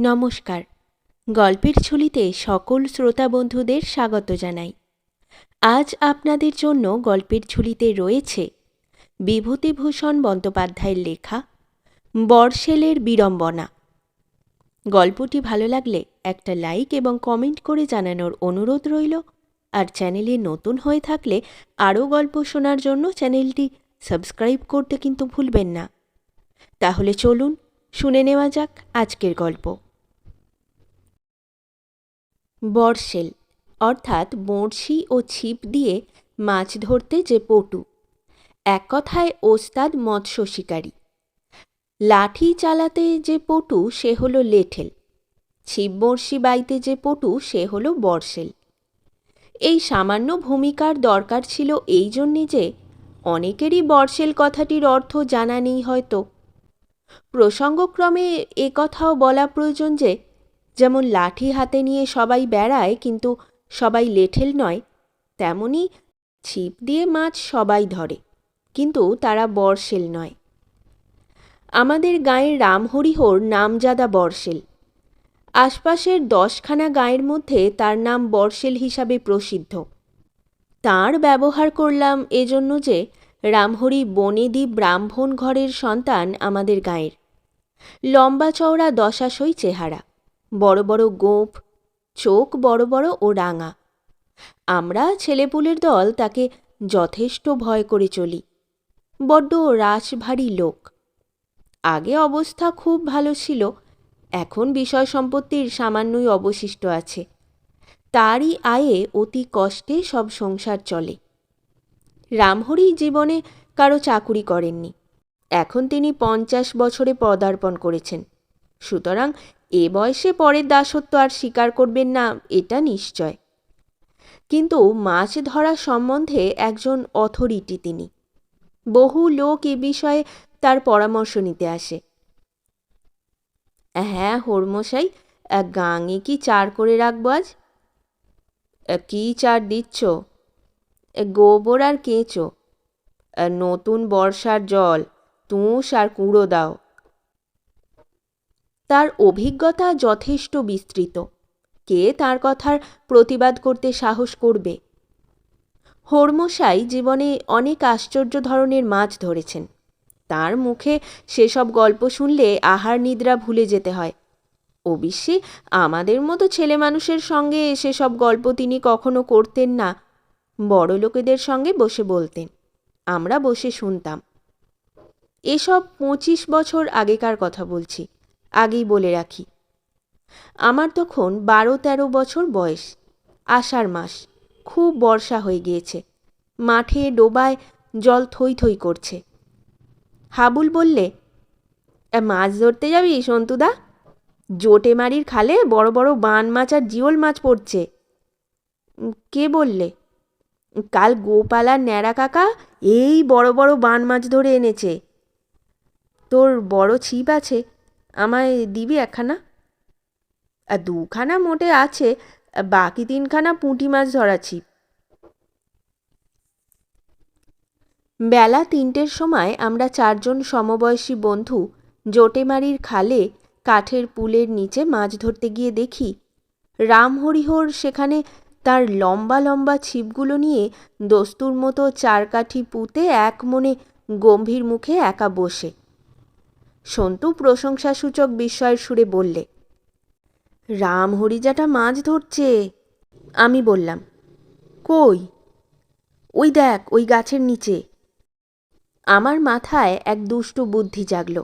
নমস্কার। গল্পের ঝুলিতে সকল শ্রোতা বন্ধুদের স্বাগত জানাই। আজ আপনাদের জন্য গল্পের ঝুলিতে রয়েছে বিভূতিভূষণ বন্দ্যোপাধ্যায়ের লেখা বর্ষেলের বিড়ম্বনা। গল্পটি ভালো লাগলে একটা লাইক এবং কমেন্ট করে জানানোর অনুরোধ রইল, আর চ্যানেলে নতুন হয়ে থাকলে আরও গল্প শোনার জন্য চ্যানেলটি সাবস্ক্রাইব করতে কিন্তু ভুলবেন না। তাহলে চলুন শুনে নেওয়া যাক আজকের গল্প। বর্ষেল অর্থাৎ বড়শি ও ছিপ দিয়ে মাছ ধরতে যে পটু। এক কথায় ওস্তাদ মৎস্য শিকারী লাঠি চালাতে যে পটু, সে হলো লেঠেল। ছিপ বড়শি বাইতে যে পটু, সে হলো বর্ষেল এই সামান্য ভূমিকার দরকার ছিল এই জন্যে যে অনেকেরই বর্ষেল কথাটির অর্থ জানা নেই হয়তো। প্রসঙ্গক্রমে কথাও বলা প্রয়োজন যে যেমন লাঠি হাতে নিয়ে সবাই বেড়ায়, কিন্তু সবাই লেঠেল নয়, তেমনি ছিপ দিয়ে মাছ সবাই ধরে, কিন্তু তারা বর্ষেল নয়। আমাদের গাঁয়ের রামহরিহর নামজাদা বর্ষেল আশপাশের দশখানা গাঁয়ের মধ্যে তার নাম বর্ষেল হিসাবে প্রসিদ্ধ। তার ব্যবহার করলাম এজন্য যে রামহরি বনেদি ব্রাহ্মণ ঘরের সন্তান আমাদের গাঁয়ের। লম্বা চওড়া দশাশই চেহারা। বড় বড় গোঁফ, চোখ বড় বড় ও রাঙা। আমরা ছেলেপুলের দল তাকে যথেষ্ট ভয় করে চলি। বড্ড রাশভারী লোক। আগে অবস্থা খুব ভালো ছিল, এখন বিষয় সম্পত্তির সামান্যই অবশিষ্ট আছে। তারই আয়ে অতি কষ্টে সব সংসার চলে। রামহরি জীবনে কারও চাকুরি করেননি। এখন তিনি পঞ্চাশ বছরে পদার্পণ করেছেন। সুতরাং এ বয়সে পরের দাসত্ব আর স্বীকার করবেন না, এটা নিশ্চয়। কিন্তু মাছ ধরা সম্বন্ধে একজন অথরিটি তিনি। বহু লোক এ বিষয়ে তার পরামর্শ নিতে আসে। হ্যাঁ হরমশাই গাঙে কি চার করে রাখব আজ? কী চার দিচ্ছ? গোবর আর কেঁচো। নতুন বর্ষার জল, তুষ আর কুঁড়ো দাও। তার অভিজ্ঞতা যথেষ্ট বিস্তৃত। কে তার কথার প্রতিবাদ করতে সাহস করবে? হরমশাই জীবনে অনেক আশ্চর্য ধরনের মাছ ধরেছেন। তার মুখে সেসব গল্প শুনলে আহার নিদ্রা ভুলে যেতে হয়। অবশ্যই আমাদের মতো ছেলে মানুষের সঙ্গে সেসব গল্প তিনি কখনো করতেন না। বড় লোকেদের সঙ্গে বসে বলতেন, আমরা বসে শুনতাম। এসব পঁচিশ বছর আগেকার কথা বলছি। আগেই বলে রাখি। আমার তখন বারো তেরো বছর বয়স, আষাঢ় মাস, খুব বর্ষা হয়ে গিয়েছে। মাঠে ডোবায় জল থই থই করছে। হাবুল বললে মাছ ধরতে যাবি সন্তুদা? জোটে মারির খালে বড় বড় বান মাছ আর জিওল মাছ পড়ছে। কে বললে, কাল গোপালার ন্যাড়া কাকা এই বড় বড় বান মাছ ধরে এনেছে। তোর বড় ছিপ আছে আমায় দিবি একখানা? আর দুখানা মোটে আছে বাকি তিনখানা পুঁটি মাছ ধরা ছিপ বেলা তিনটের সময় আমরা চারজন সমবয়সী বন্ধু জোটেমারির খালে কাঠের পুলের নিচে মাছ ধরতে গিয়ে দেখি রামহরিহর সেখানে তার লম্বা লম্বা ছিপগুলো নিয়ে দস্তুর মতো চারকাঠি পুঁতে এক মনে গম্ভীর মুখে একা বসে। সন্তু প্রশংসাসূচক বিস্ময়ের সুরে বললে, রাম হরিজাটা মাছ ধরছে। আমি বললাম, কই? ওই দেখ, ওই গাছের নিচে। আমার মাথায় এক দুষ্টু বুদ্ধি জাগল।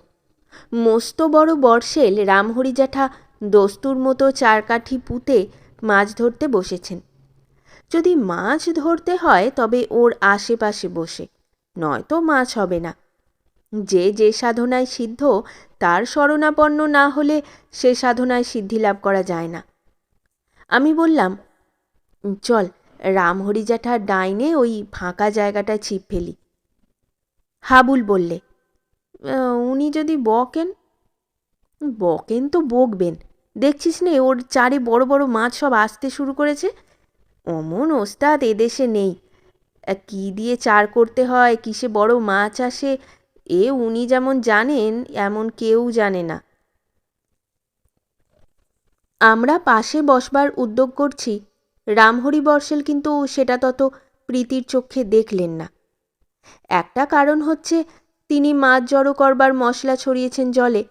মস্ত বড় বর্ষেল রামহরি জ্যাঠা দস্তুর মতো চারকাঠি পুঁতে মাছ ধরতে বসেছেন। যদি মাছ ধরতে হয় তবে ওর আশেপাশে বসে, নয়তো মাছ হবে না। যে যে সাধনায় সিদ্ধ, তার শরণাপন্ন না হলে সে সাধনায় সিদ্ধি লাভ করা যায় না। আমি বললাম, চল রামহরি জ্যাঠার ডাইনে ওই ফাঁকা জায়গাটায় ছিপ ফেলি। হাবুল বললে উনি যদি বকেন? বকেন তো বকবেন। দেখছিস নে, ওর চারে বড় বড় মাছ সব আসতে শুরু করেছে। অমন ওস্তাদ এদেশে নেই। কি দিয়ে চার করতে হয়, কিসে বড় মাছ আসে এ উনি যেমন জানেন, এমন কেউ জানে না। আমরা পাশে বসবার উদ্যোগ করছি। রামহরি বর্ষেল কিন্তু সেটা তত প্রীতির চোখে দেখলেন না। একটা কারণ হচ্ছে, তিনি মাছ জড়ো করবার মশলা ছড়িয়েছেন জলে।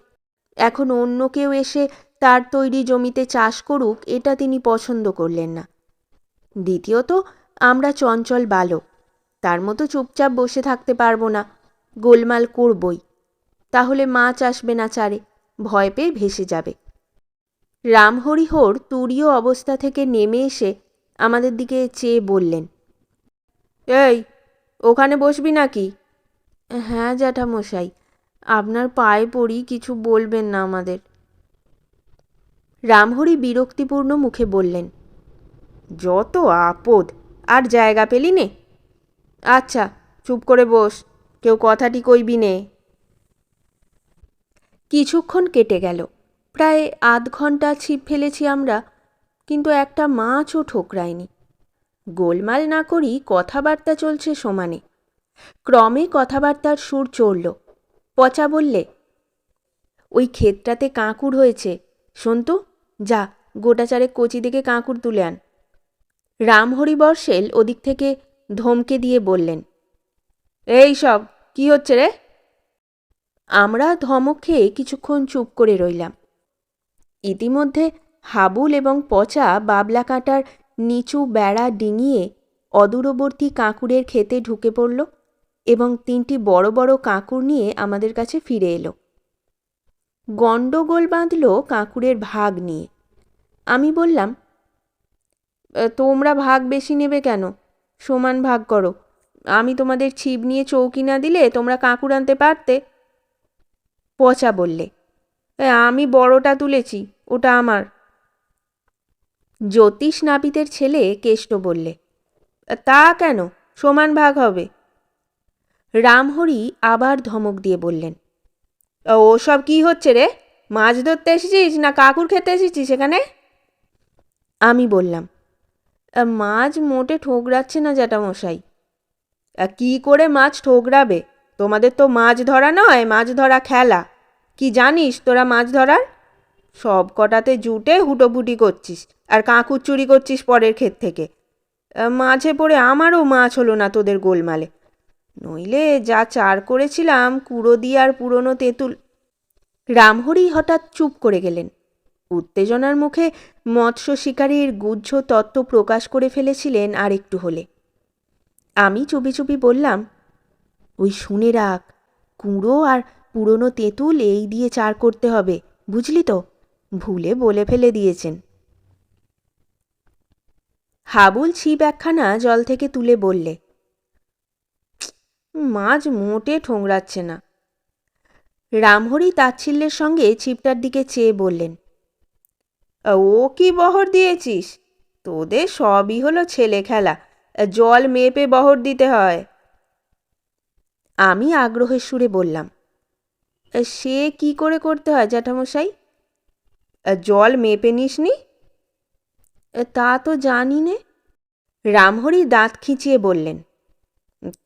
এখন অন্য কেউ এসে তার তৈরি জমিতে চাষ করুক, এটা তিনি পছন্দ করলেন না। দ্বিতীয়ত, আমরা চঞ্চল বালক। তার মতো চুপচাপ বসে থাকতে পারব না। গোলমাল করবই। তাহলে মাছ আসবে না চারে, ভয় পেয়ে ভেসে যাবে। রামহরিহর তুরীয় অবস্থা থেকে নেমে এসে আমাদের দিকে চেয়ে বললেন, এই, ওখানে বসবি নাকি? হ্যাঁ জ্যাঠামশাই, আপনার পায়ে পড়ি কিছু বলবেন না আমাদের। রামহরি বিরক্তিপূর্ণ মুখে বললেন, যত আপদ, আর জায়গা পেলি নে? আচ্ছা চুপ করে বস। কেউ কথাটি কইবি নে। কিছুক্ষণ কেটে গেল। প্রায় আধ ঘণ্টা ছিপ ফেলেছি আমরা, কিন্তু একটা মাছও ঠোকরায়নি। গোলমাল না করি কথাবার্তা চলছে সমানে। ক্রমে কথাবার্তার সুর চড়ল। পচা বললে, ওই ক্ষেতটাতে কাঁকুর হয়েছে। শোন তো, যা, গোটা চারেক কচি দিকে কাঁকুর তুলে আন। রামহরি বর্ষেল ওদিক থেকে ধমকে দিয়ে বললেন, এই সব কি হচ্ছে রে? আমরা ধমক খেয়ে কিছুক্ষণ চুপ করে রইলাম। ইতিমধ্যে হাবুল এবং পচা বাবলা কাঁটার নিচু বেড়া ডিঙিয়ে অদূরবর্তী কাঁকুরের ক্ষেতে ঢুকে পড়ল এবং তিনটি বড় বড় কাঁকুর নিয়ে আমাদের কাছে ফিরে এলো। গণ্ডগোল বাঁধল কাঁকুরের ভাগ নিয়ে। আমি বললাম তোমরা ভাগ বেশি নেবে কেন? সমান ভাগ করো। আমি তোমাদের ছিপ নিয়ে চৌকি না দিলে তোমরা কাঁকুর আনতে পারতে? পচা বললে। আমি বড়টা তুলেছি, ওটা আমার। জ্যোতিষ নাপিতের ছেলে কেষ্ট বললে, তা কেন? সমান ভাগ হবে। রামহরি আবার ধমক দিয়ে বললেন, ও সব কি হচ্ছে রে? মাছ ধরতে এসেছিস না কাকুর খেতে এসেছিস সেখানে আমি বললাম, মাছ মোটে ঠোকরাচ্ছে না জ্যাঠামশাই। কি করে মাছ ঠোকরাবে? তোমাদের তো মাছ ধরা নয়, মাছ ধরা খেলা। কি জানিস তোরা মাছ ধরার? সব কটাতে জুটে হুটোপুটি করছিস, আর কাঁকুর চুরি করছিস পরের ক্ষেত থেকে। মাঝে পড়ে আমারও মাছ হলো না তোদের গোলমালে। নইলে যা চার করেছিলাম, কুড়ো দিয়ে আর পুরনো তেঁতুল। রামহরি হঠাৎ চুপ করে গেলেন। উত্তেজনার মুখে মৎস্য শিকারীর গুজ্জ তত্ত্ব প্রকাশ করে ফেলেছিলেন আর একটু হলে। আমি চুপি চুপি বললাম, ওই শুনে রাখ, কুঁড়ো আর পুরনো তেঁতুল এই দিয়ে চার করতে হবে, বুঝলি তো? ভুলে বলে ফেলে দিয়েছেন। হাবুল ছিপ একখানা জল থেকে তুলে বললে মাছ মোটে ঠোংরাচ্ছে না। রামহরি তাচ্ছিল্যের সঙ্গে ছিপটার দিকে চেয়ে বললেন, ও কি বহর দিয়েছিস? তোদের সবই হলো ছেলে খেলা জল মেপে বহর দিতে হয়। আমি আগ্রহের সুরে বললাম, সে কি করে করতে হয় জ্যাঠামশাই? জল মেপে নিসনি? তা তো জানি নে। রামহরি দাঁত খিচিয়ে বললেন,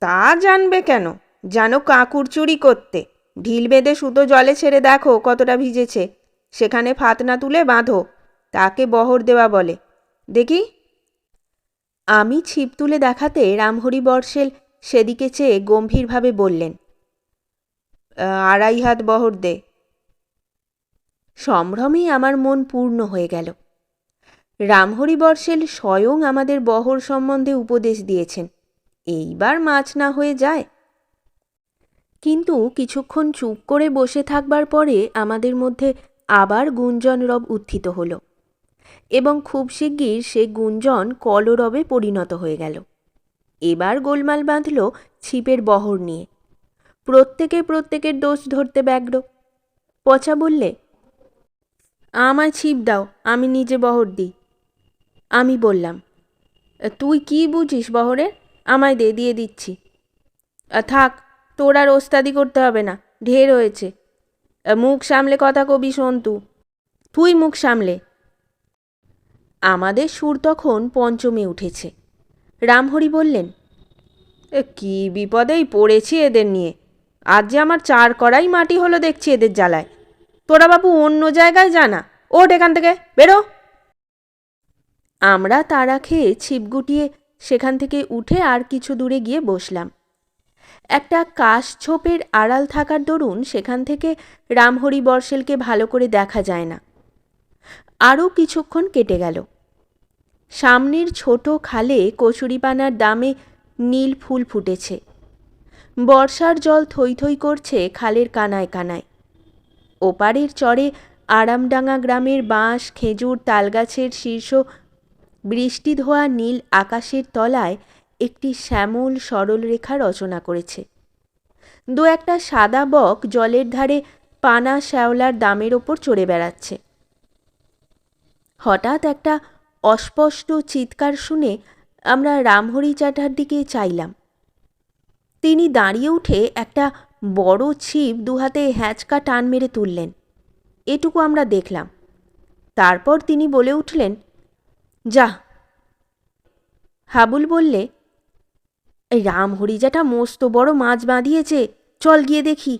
তা জানবে কেন? জানো কাকুর চুরি করতে। ঢিল বেঁধে সুতো জলে ছেড়ে দেখো কতটা ভিজেছে। সেখানে ফাতনা তুলে বাঁধো। তাকে বহর দেওয়া বলে। দেখি আমি ছিপ তুলে দেখাতে রামহরি বর্ষেল সেদিকে চেয়ে গম্ভীরভাবে বললেন আড়াই হাত বহর দে। সম্ভ্রমেই আমার মন পূর্ণ হয়ে গেল। রামহরি বর্ষেল স্বয়ং আমাদের বহর সম্বন্ধে উপদেশ দিয়েছেন, এইবার মাছ না হয়ে যায়। কিন্তু কিছুক্ষণ চুপ করে বসে থাকবার পরে আমাদের মধ্যে আবার গুঞ্জন রব উত্থিত হলো। এবং খুব শিগগির সে গুঞ্জন কলরবে পরিণত হয়ে গেল। এবার গোলমাল বাঁধল ছিপের বহর নিয়ে। প্রত্যেকে প্রত্যেকের দোষ ধরতে ব্যগ্র। পচা বললে, আমায় ছিপ দাও, আমি নিজে বহর দিই। আমি বললাম, তুই কি বুঝিস বহরে? আমায় দে, দিয়ে দিচ্ছি। থাক, তোর আর ওস্তাদি করতে হবে না, ঢের হয়েছে। মুখ সামলে কথা কবি, সন্তু। তুই মুখ সামলে। আমাদের সুর তখন পঞ্চমে উঠেছে। রামহরি বললেন কি বিপদেই পড়েছি এদের নিয়ে। আজ যে আমার চার করাই মাটি হলো দেখছি এদের জ্বালায়। তোরা বাবু অন্য জায়গায় জানা ওঠ এখান থেকে, বেরো। আমরা তাড়া খেয়ে ছিপ গুটিয়ে সেখান থেকে উঠে আর কিছু দূরে গিয়ে বসলাম। একটা কাশ ছোপের আড়াল থাকার দরুন সেখান থেকে রামহরি বর্ষেলকে ভালো করে দেখা যায় না। আরও কিছুক্ষণ কেটে গেল। সামনের ছোট খালে কচুরিপানার দামে নীল ফুল ফুটেছে। বর্ষার জল থই থই করছে খালের কানায় কানায়। ওপারের চরে আরামডাঙ্গা গ্রামের বাঁশ, খেজুর, তালগাছের শীর্ষ, বৃষ্টি ধোয়া নীল আকাশের তলায় একটি শ্যামল সরল রেখা রচনা করেছে। দু একটা সাদা বক জলের ধারে পানা শ্যাওলার দামের ওপর চড়ে বেড়াচ্ছে। হঠাৎ একটা অস্পষ্ট চিৎকার শুনে আমরা রামহরি চাটার দিকে চাইলাম। তিনি দাঁড়িয়ে উঠে একটা বড় ছিপ দুহাতে হ্যাঁচকা টান মেরে তুললেন। এটুকু আমরা দেখলাম। তারপর তিনি বলে উঠলেন, যা। হাবুল বললে রামহরিজাটা মস্ত বড় মাছ বাঁধিয়েছে, চল গিয়ে দেখি।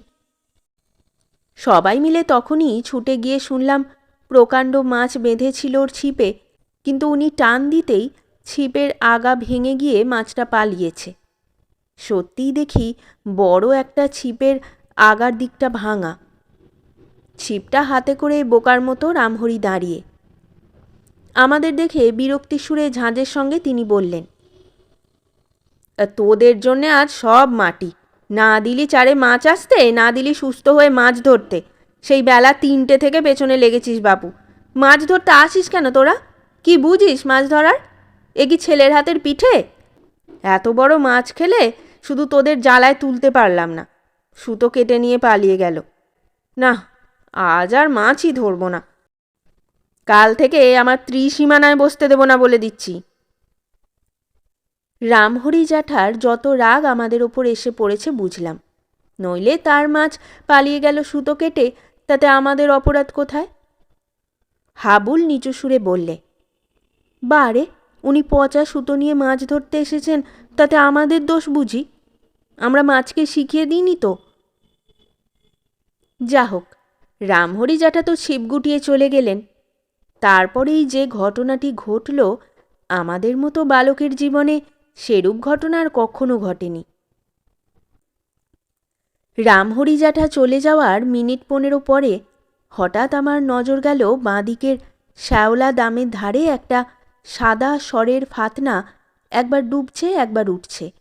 সবাই মিলে তখনই ছুটে গিয়ে শুনলাম প্রকাণ্ড মাছ বেঁধেছিল ওর ছিপে, কিন্তু উনি টান দিতেই ছিপের আগা ভেঙে গিয়ে মাছটা পালিয়েছে। সত্যিই দেখি বড় একটা ছিপের আগার দিকটা ভাঙা। ছিপটা হাতে করে বোকার মতো রামহরি দাঁড়িয়ে। আমাদের দেখে বিরক্তি সুরে ঝাঁঝের সঙ্গে তিনি বললেন, তোদের জন্যে আজ সব মাটি। না দিলি চারে মাছ আসতে, না দিলি সুস্থ হয়ে মাছ ধরতে। সেই বেলা তিনটে থেকে পেছনে লেগেছিস বাপু। মাছ ধরতে আসিস কেন তোরা? কি বুঝিস মাছ ধরার? এ কি ছেলের হাতের পিঠে? এত বড় মাছ খেলে শুধু তোদের জ্বালায় তুলতে পারলাম না। সুতো কেটে নিয়ে পালিয়ে গেল। না, আজ আর মাছই ধরবো না। কাল থেকে আমার ত্রিসীমানায় বসতে দেবো না বলে দিচ্ছি। রামহরি জ্যাঠার যত রাগ আমাদের ওপর এসে পড়েছে বুঝলাম। নইলে তার মাছ পালিয়ে গেল সুতো কেটে তাতে আমাদের অপরাধ কোথায়? হাবুল নিচু সুরে বললে, বারে, উনি পচা সুতো নিয়ে মাছ ধরতে এসেছেন, তাতে আমাদের দোষ বুঝি? আমরা মাছকে শিখিয়ে দিইনি তো? যা হোক রামহরি জাটা তো ছিপ গুটিয়ে চলে গেলেন। তারপরেই যে ঘটনাটি ঘটল, আমাদের মতো বালকের জীবনে সেরূপ ঘটনা আর কখনো ঘটেনি। রামহরি জাঠা চলে যাওয়ার মিনিট পনেরো পরে হঠাৎ আমার নজর গেল বাঁদিকের শ্যাওলা দামের ধারে একটা সাদা স্বরের ফাতনা একবার ডুবছে, একবার উঠছে।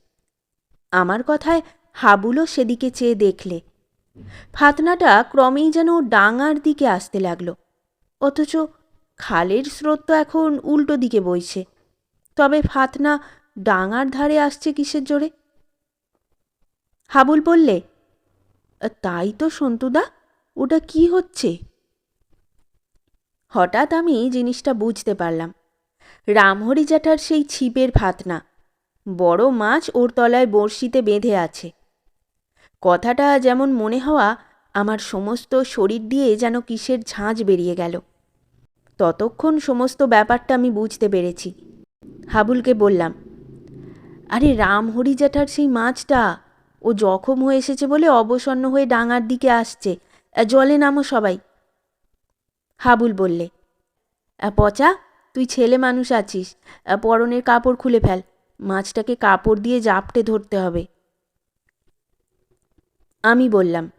আমার কথায় হাবুলও সেদিকে চেয়ে দেখলে। ফাতনাটা ক্রমেই যেন ডাঙার দিকে আসতে লাগল। অথচ খালের স্রোত তো এখন উল্টো দিকে বইছে। তবে ফাতনা ডাঙার ধারে আসছে কিসের জোরে? হাবুল বললে তাই তো সন্তুদা, ওটা কি হচ্ছে? হঠাৎ আমি জিনিসটা বুঝতে পারলাম। রামহরি জ্যাঠার সেই ছিপের ফাতনা। বড় মাছ ওর তলায় বড়শিতে বেঁধে আছে। কথাটা যেমন মনে হওয়া, আমার সমস্ত শরীর দিয়ে যেন কিসের ঝাঁঝ বেরিয়ে গেল। ততক্ষণ সমস্ত ব্যাপারটা আমি বুঝতে পেরেছি। হাবুলকে বললাম, আরে রামহরি জ্যাঠার সেই মাছটা ও জখম হয়ে এসেছে বলে অবসন্ন হয়ে ডাঙার দিকে আসছে। জলে নামো সবাই। হাবুল বললে পচা, তুই ছেলে মানুষ আছিস। পরনের কাপড় খুলে ফেল। মাছটাকে কাপড় দিয়ে জাপটে ধরতে হবে। আমি বললাম,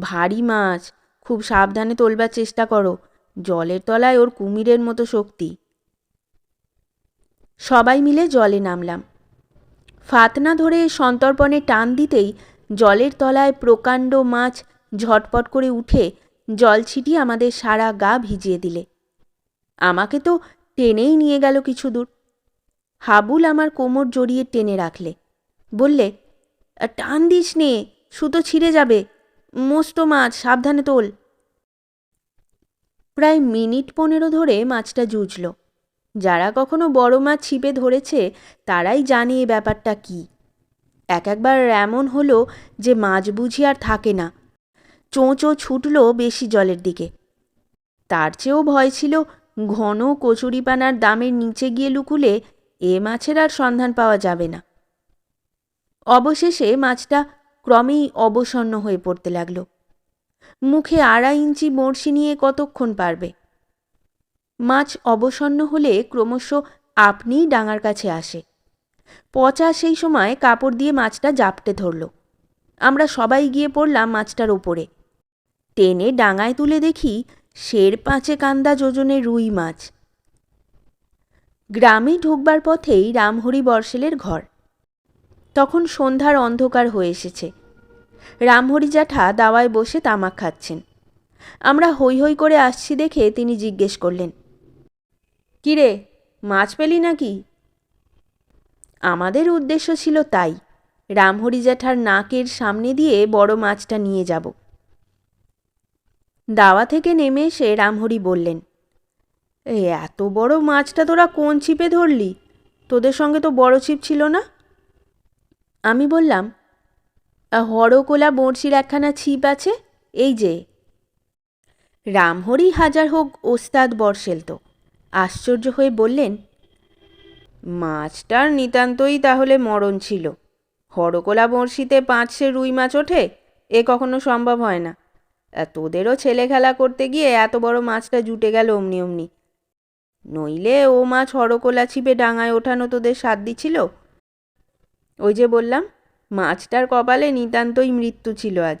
ভারী মাছ, খুব সাবধানে তোলবার চেষ্টা করো। জলের তলায় ওর কুমিরের মতো শক্তি। সবাই মিলে জলে নামলাম। ফাতনা ধরে সন্তর্পণে টান দিতেই জলের তলায় প্রকাণ্ড মাছ ঝটপট করে উঠে জল ছিটিয়ে আমাদের সারা গা ভিজিয়ে দিলে। আমাকে তো টেনেই নিয়ে গেল কিছু দূর। হাবুল আমার কোমর জড়িয়ে টেনে রাখলে। বললে, টান দিস নে, সুতো ছিঁড়ে যাবে। মস্ত মাছ, সাবধানে তোল। প্রায় মিনিট পনেরো ধরে মাছটা জুঝল যারা কখনো বড় মাছ ছিপে ধরেছে, তারাই জানে এ ব্যাপারটা কি। এক একবার এমন হলো যে মাছ বুঝি আর থাকে না। চোঁচো ছুটল বেশি জলের দিকে। তার চেয়েও ভয় ছিল ঘন কচুরিপানার দামের নিচে গিয়ে লুকুলে এ মাছের আর সন্ধান পাওয়া যাবে না। অবশেষে মাছটা ক্রমেই অবসন্ন হয়ে পড়তে লাগল। মুখে আড়াই ইঞ্চি বড়শি নিয়ে কতক্ষণ পারবে? মাছ অবসন্ন হলে ক্রমশ আপনিই ডাঙার কাছে আসে। পচা সেই সময় কাপড় দিয়ে মাছটা জাপটে ধরল। আমরা সবাই গিয়ে পড়লাম মাছটার ওপরে টেনে ডাঙায় তুলে দেখি শের পাঁচে কান্দা যোজনে রুই মাছ। গ্রামে ঢুকবার পথেই রামহরি বর্ষেলের ঘর। তখন সন্ধ্যার অন্ধকার হয়ে এসেছে। রামহরি জ্যাঠা দাওয়ায় বসে তামাক খাচ্ছেন। আমরা হৈ হৈ করে আসছি দেখে তিনি জিজ্ঞেস করলেন কিরে, মাছ পেলি নাকি? আমাদের উদ্দেশ্য ছিল তাই, রামহরি জ্যাঠার নাকের সামনে দিয়ে বড় মাছটা নিয়ে যাব। দাওয়া থেকে নেমে এসে রামহরি বললেন এত বড় মাছটা তোরা কোন ছিপে ধরলি? তোদের সঙ্গে তো বড় ছিপ ছিল না? আমি বললাম, হরকোলা বড়শির একখানা ছিপ আছে, এই যে। রামহরি হাজার হোক ওস্তাদ বর্ষেল তো আশ্চর্য হয়ে বললেন, মাছটার নিতান্তই তাহলে মরণ ছিল। হরকোলা বড়শিতে পাঁচশে রুই মাছ ওঠে, এ কখনো সম্ভব হয় না। তোদেরও ছেলে খেলা করতে গিয়ে এত বড় মাছটা জুটে গেল অমনি অমনি। নইলে ও মাছ হরকোলা ছিপে ডাঙায় ওঠানো তোদের সাধ্য ছিল? ওই যে বললাম, মাছটার কপালে নিতান্তই মৃত্যু ছিল আজ।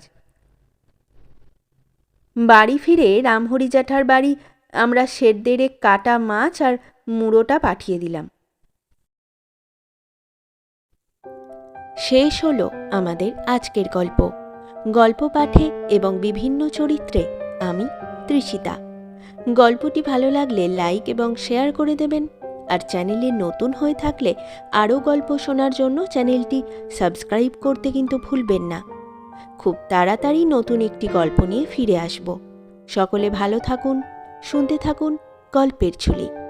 বাড়ি ফিরে রামহরি জ্যাঠার বাড়ি আমরা শেরদেরে কাটা মাছ আর মুড়োটা পাঠিয়ে দিলাম। শেষ হলো আমাদের আজকের গল্প। গল্প পাঠে এবং বিভিন্ন চরিত্রে আমি তৃষিতা গল্পটি ভালো লাগলে লাইক এবং শেয়ার করে দেবেন। আর চ্যানেলে নতুন হয়ে থাকলে আরও গল্প শোনার জন্য চ্যানেলটি সাবস্ক্রাইব করতে কিন্তু ভুলবেন না। খুব তাড়াতাড়ি নতুন একটি গল্প নিয়ে ফিরে আসব। সকলে ভালো থাকুন। শুনতে থাকুন গল্পের ঝুলি।